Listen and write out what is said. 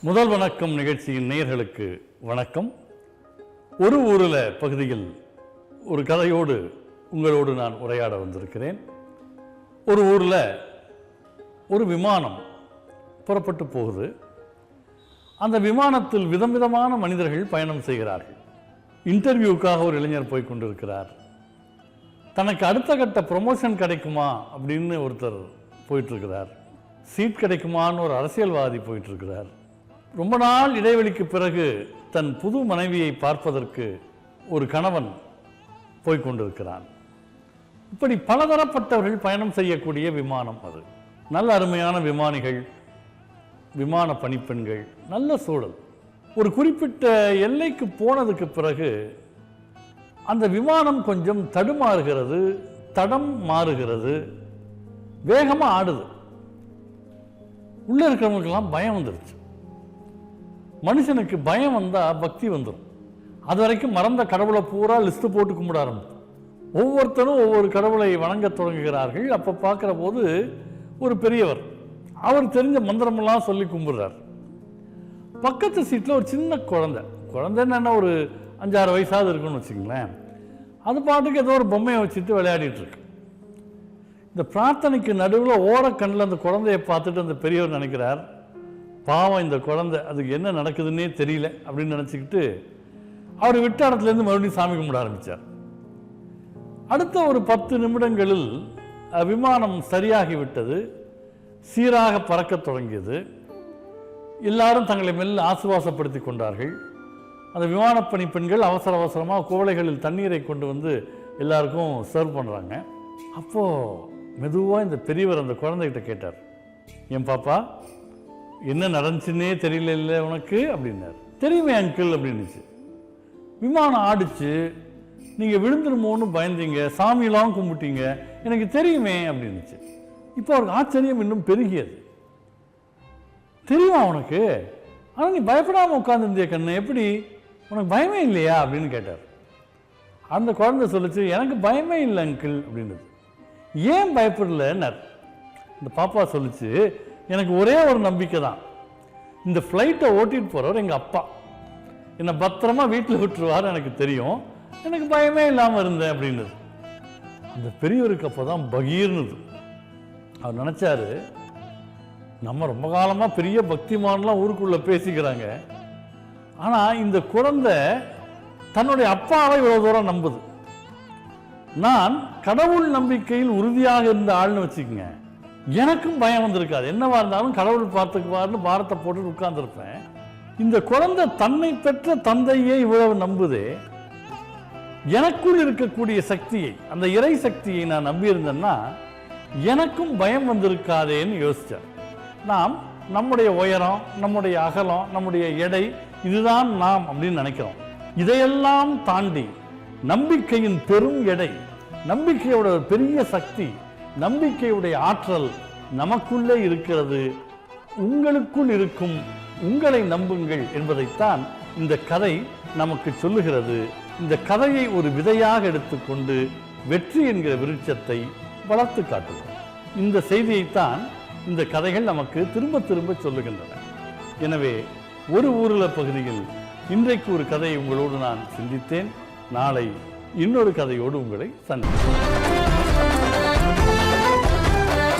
முதல் வணக்கம் நிகழ்ச்சியின் நேயர்களுக்கு வணக்கம். ஒரு ஊரில் பகுதியில் ஒரு கதையோடு உங்களோடு நான் உரையாட வந்திருக்கிறேன். ஒரு ஊரில் ஒரு விமானம் புறப்பட்டு போகுது. அந்த விமானத்தில் விதம் விதமான மனிதர்கள் பயணம் செய்கிறார்கள். இன்டர்வியூக்காக ஒரு இளைஞர் போய் கொண்டிருக்கிறார். தனக்கு அடுத்த கட்ட ப்ரொமோஷன் கிடைக்குமா அப்படின்னு ஒருத்தர் போயிட்டுருக்கிறார். சீட் கிடைக்குமான்னு ஒரு அரசியல்வாதி போயிட்டுருக்கிறார். ரொம்ப நாள் இடைவெளிக்கு பிறகு தன் புது மனைவியை பார்ப்பதற்கு ஒரு கணவன் போய்கொண்டிருக்கிறான் இப்படி பலதரப்பட்டவர்கள் பயணம் செய்யக்கூடிய விமானம் அது. நல்ல அருமையான விமானிகள் விமான பணிப்பெண்கள் நல்ல சூழல். ஒரு குறிப்பிட்ட எல்லைக்கு போனதுக்கு பிறகு அந்த விமானம் கொஞ்சம் தடுமாறுகிறது தடம் மாறுகிறது வேகமாக ஆடுது. உள்ளே இருக்கிறவங்களுக்கெல்லாம் பயம் வந்துருச்சு. மனுஷனுக்கு பயம் வந்தால் பக்தி வந்துடும் அது வரைக்கும் மறந்த கடவுளை பூரா லிஸ்ட்டு போட்டு கும்பிட ஆரம்பிக்கும். ஒவ்வொருத்தரும் ஒவ்வொரு கடவுளை வணங்க தொடங்குகிறார்கள். அப்போ பார்க்குற போது ஒரு பெரியவர் அவர் தெரிஞ்ச மந்திரமெல்லாம் சொல்லி கும்பிடுறார். பக்கத்து சீட்டில் ஒரு சின்ன குழந்தை. குழந்தைன்னு ஒரு அஞ்சாறு வயசாவது இருக்குன்னு வச்சுங்களேன் அது பாட்டுக்கு ஏதோ ஒரு பொம்மையை வச்சுட்டு விளையாடிட்டு இருக்கு. இந்த பிரார்த்தனைக்கு நடுவில் ஓரக்கண்ணில் அந்த குழந்தையை பார்த்துட்டு அந்த பெரியவர் நினைக்கிறார் பாவம் இந்த குழந்தை அதுக்கு என்ன நடக்குதுன்னே தெரியல அப்படின்னு நினச்சிக்கிட்டு அவர் விட்ட இடத்துலேருந்து மறுபடியும் சாமி கும்பிட ஆரம்பித்தார் அடுத்த ஒரு பத்து நிமிடங்களில் விமானம் சரியாகிவிட்டது. சீராக பறக்கத் தொடங்கியது. எல்லாரும் தங்களை மெல்ல ஆசுவாசப்படுத்தி கொண்டார்கள். அந்த விமானப்பணி பெண்கள் அவசர அவசரமாக குவளைகளில் தண்ணீரை கொண்டு வந்து எல்லாருக்கும் சர்வ் பண்ணுறாங்க அப்போது மெதுவாக இந்த பெரியவர் அந்த குழந்தைகிட்ட கேட்டார் என் பாப்பா என்ன நடந்துச்சுன்னே தெரியல இல்லை உனக்கு? அப்படின்னார். தெரியுமே அங்கிள் அப்படின்னுச்சு. விமானம் ஆடிச்சு. நீங்கள் விழுந்துருமோன்னு பயந்தீங்க. சாமியெல்லாம் கும்பிட்டீங்க. எனக்கு தெரியுமே அப்படின்னுச்சு. இப்போ அவருக்கு ஆச்சரியம் இன்னும் பெருகியது. தெரியுமா உனக்கு? ஆனால் நீ பயப்படாமல் உட்காந்துருந்திய கண்ணு எப்படி? உனக்கு பயமே இல்லையா? அப்படின்னு கேட்டார். அந்த குழந்தை சொல்லிச்சு எனக்கு பயமே இல்லை அங்கிள் அப்படின்னுது. ஏன் பயப்படலன்னார்? இந்த பாப்பா சொல்லிச்சு எனக்கு ஒரே ஒரு நம்பிக்கை தான். இந்த ஃப்ளைட்டை ஓட்டிட்டு போகிறவர் எங்கள் அப்பா. என்னை பத்திரமா வீட்டில் விட்டுருவார் எனக்கு தெரியும். எனக்கு பயமே இல்லாமல் இருந்தேன் அப்படின்றது அந்த பெரியவருக்கு அப்போ தான் பகீர்னுது. அவர் நினச்சாரு நம்ம ரொம்ப காலமாக பெரிய பக்திமானெலாம் ஊருக்குள்ளே பேசிக்கிறாங்க. ஆனால் இந்த குழந்தை தன்னுடைய அப்பாவை இவ்வளோ தூரம் நம்புது. நான் கடவுள் நம்பிக்கையில் உறுதியாக இருந்த ஆள்னு வச்சுக்கோங்க. எனக்கும் பயம் வந்திருக்காது. என்னவா இருந்தாலும் கடவுள் பார்த்துக்குவார்னு பாரத்தை போட்டு உட்கார்ந்துருப்பேன். இந்த குழந்தை தன்னை பெற்ற தந்தையே இவ்வளவு நம்புதே. எனக்குள் இருக்கக்கூடிய சக்தியை அந்த இறை சக்தியை நான் நம்பியிருந்தேன்னா எனக்கும் பயம் வந்திருக்காதேன்னு யோசித்தேன் நாம் நம்முடைய உயரம் நம்முடைய அகலம் நம்முடைய எடை இதுதான் நாம் அப்படின்னு நினைக்கிறோம். இதையெல்லாம் தாண்டி நம்பிக்கையின் பெரும் எடை நம்பிக்கையோட பெரிய சக்தி நம்பிக்கையுடைய ஆற்றல் நமக்குள்ளே இருக்கிறது. உங்களுக்குள் இருக்கும் உங்களை நம்புங்கள் என்பதைத்தான் இந்த கதை நமக்கு சொல்லுகிறது. இந்த கதையை ஒரு விதையாக எடுத்துக்கொண்டு வெற்றி என்கிற விருட்சத்தை வளர்த்து காட்டுவோம் இந்த செய்தியைத்தான் இந்த கதைகள் நமக்கு திரும்ப திரும்ப சொல்லுகின்றன. எனவே ஒரு ஊரில் பகுதியில் இன்றைக்கு ஒரு கதையை உங்களோடு நான் சிந்தித்தேன். நாளை இன்னொரு கதையோடு உங்களை சந்திப்பேன்.